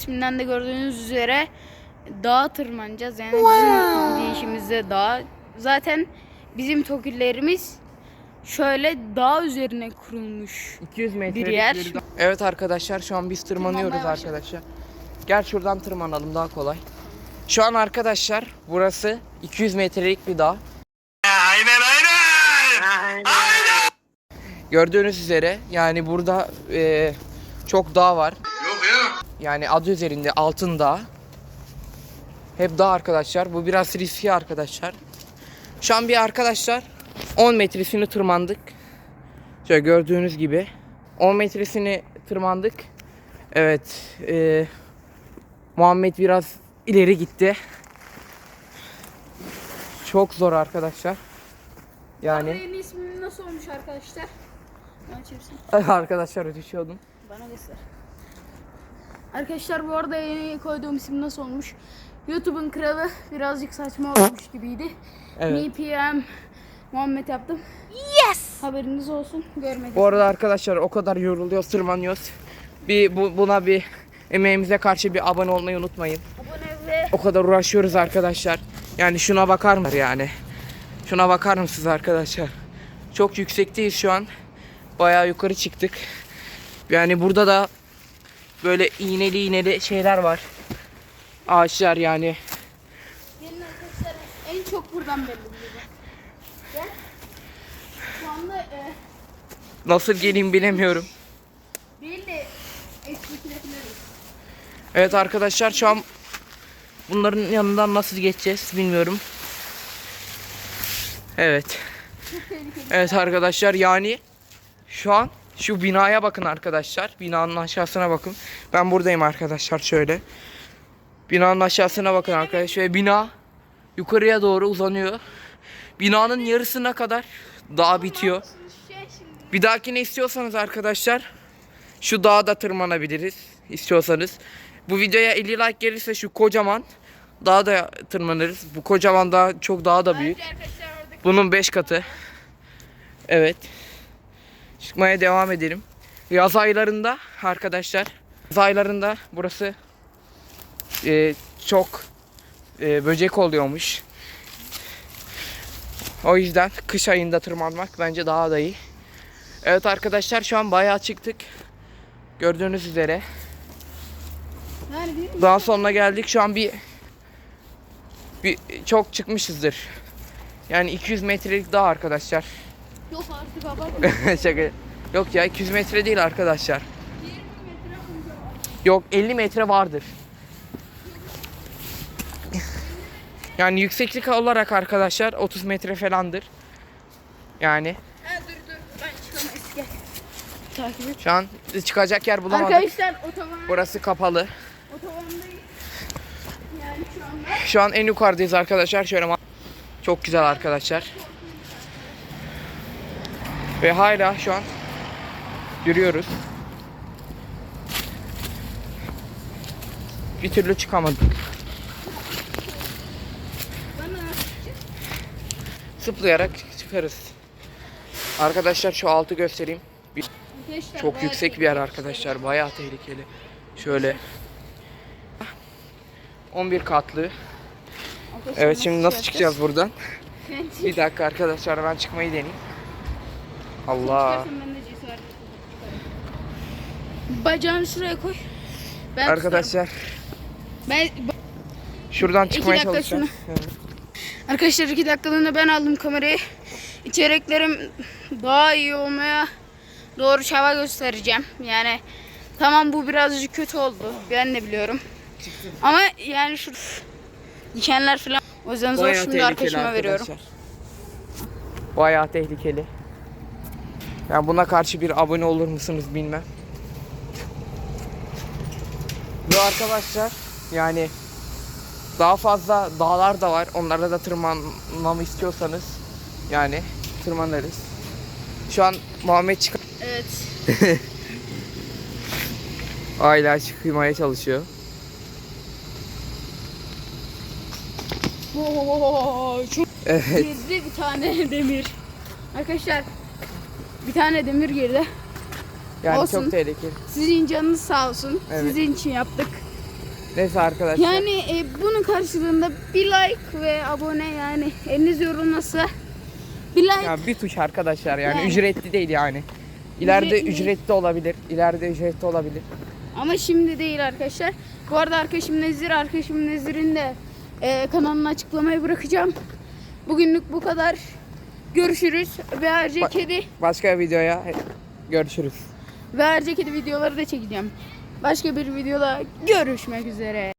isminden de gördüğünüz üzere dağa tırmanacağız. Yani bizim değişimizde dağ. Zaten bizim tokillerimiz şöyle dağ üzerine kurulmuş. 200 metrelik Bir yer. dağ. Evet arkadaşlar şu an biz tırmanıyoruz Tırmanmaya arkadaşlar. Gel şuradan tırmanalım daha kolay. Şu an arkadaşlar burası 200 metrelik bir dağ. Gördüğünüz üzere yani burada e, çok dağ var. Yani adı üzerinde altın dağ. Hep dağ arkadaşlar. Bu biraz riskli arkadaşlar. Şu an bir arkadaşlar 10 metresini tırmandık. Şöyle gördüğünüz gibi 10 metresini tırmandık. Evet. e, Muhammed biraz ileri gitti. Çok zor arkadaşlar. Yani Yeni ismi nasıl olmuş arkadaşlar? Arkadaşlar düşüyordum. Bana göster. Arkadaşlar bu arada yeni koyduğum isim nasıl olmuş? YouTube'un kralı birazcık saçma olmuş gibiydi. Evet. NPM Muhammed yaptım. Yes! Haberiniz olsun. Görmedim. Bu arada arkadaşlar o kadar yoruluyoruz, tırmanıyoruz. Bir bu, buna bir emeğimize karşı bir abone olmayı unutmayın. Abone ve O kadar uğraşıyoruz arkadaşlar. Yani şuna bakar mısınız yani? Şuna bakar mısınız arkadaşlar? Çok yüksekteyiz şu an. Bayağı yukarı çıktık. Yani burada da böyle iğneli iğneli şeyler var. Ağaçlar yani. gelin arkadaşlar en çok buradan belli oluyor. Gel. Şu anda e, Nasıl geleyim bilemiyorum. eksikleştiriyoruz. Evet arkadaşlar şu an bunların yanından nasıl geçeceğiz bilmiyorum. Evet. Evet arkadaşlar yani şu an şu binaya bakın arkadaşlar. Binanın aşağısına bakın. Ben buradayım arkadaşlar şöyle. Binanın aşağısına bakın arkadaşlar. Ve bina yukarıya doğru uzanıyor. Binanın yarısına kadar dağ bitiyor. Bir dahakine istiyorsanız arkadaşlar şu dağa da tırmanabiliriz istiyorsanız. Bu videoya 50 like gelirse şu kocaman dağa da tırmanırız. Bu kocaman dağ çok daha da büyük. Bunun 5 katı. Evet. Çıkmaya devam edelim. Yaz aylarında arkadaşlar. Yaz aylarında burası e, çok e, böcek oluyormuş. O yüzden kış ayında tırmanmak bence daha da iyi. Evet arkadaşlar şu an bayağı çıktık. Gördüğünüz üzere. Daha sonuna geldik. Şu an bir bir çok çıkmışızdır. Yani 200 metrelik dağ arkadaşlar. Yok artık abartma. Şaka. Yok ya 200 metre değil arkadaşlar. 20 metre var. Yok 50 metre vardır. Yani yükseklik olarak arkadaşlar 30 metre falandır. Yani Ha dur dur ben çıkamayız gel. Takip et. şu an çıkacak yer bulamadık. Arkadaşlar otoban Burası kapalı. otobandayız. Yani şu anda Şu an en yukarıdayız arkadaşlar. Şöyle çok güzel arkadaşlar. Ve hala şu an yürüyoruz. Bir türlü çıkamadık. Zıplayarak çıkarız. Arkadaşlar şu altı göstereyim. Bir- çok yüksek bir yer arkadaşlar. Bayağı tehlikeli. Şöyle 11 katlı. Evet şimdi nasıl çıkacağız buradan? Bir dakika arkadaşlar ben çıkmayı deneyeyim. Allah. Bacağını şuraya koy. Ben Arkadaşlar ben şuradan çıkmaya çalışacağım. Arkadaşlar iki dakikalığına ben aldım kamerayı. İçeriklerim daha iyi olmaya doğru çaba göstereceğim. Yani tamam bu birazcık kötü oldu. Ben de biliyorum. Ama yani şu dikenler falan o yüzden zor şimdi tehlikeli arkadaşıma veriyorum. arkadaşlar. Bayağı tehlikeli. Yani buna karşı bir abone olur musunuz bilmem. Ve arkadaşlar yani daha fazla dağlar da var. Onlara da tırmanmamı istiyorsanız yani tırmanırız. Şu an Muhammed çık Evet. hala çıkmaya çalışıyor. Oo, çok Evet. bir tane demir. Arkadaşlar bir tane demir girdi. Yani Olsun. çok tehlikeli. Sizin canınız sağ olsun. Evet. Sizin için yaptık. Neyse arkadaşlar. Yani e, bunun karşılığında bir like ve abone yani eliniz yorulmasa bir like Ya bir tuş arkadaşlar yani, Yani. ücretli değil yani. İleride Ücretli. ücretli olabilir. İleride ücretli olabilir. ama şimdi değil arkadaşlar. Bu arada arkadaşım Nezir, arkadaşım Nezir'in de e, kanalını açıklamaya bırakacağım. Bugünlük bu kadar. Görüşürüz. Ve ayrıca Bak- kedi Başka videoya görüşürüz. ve ayrıca kedi videoları da çekeceğim. Başka bir videoda görüşmek üzere.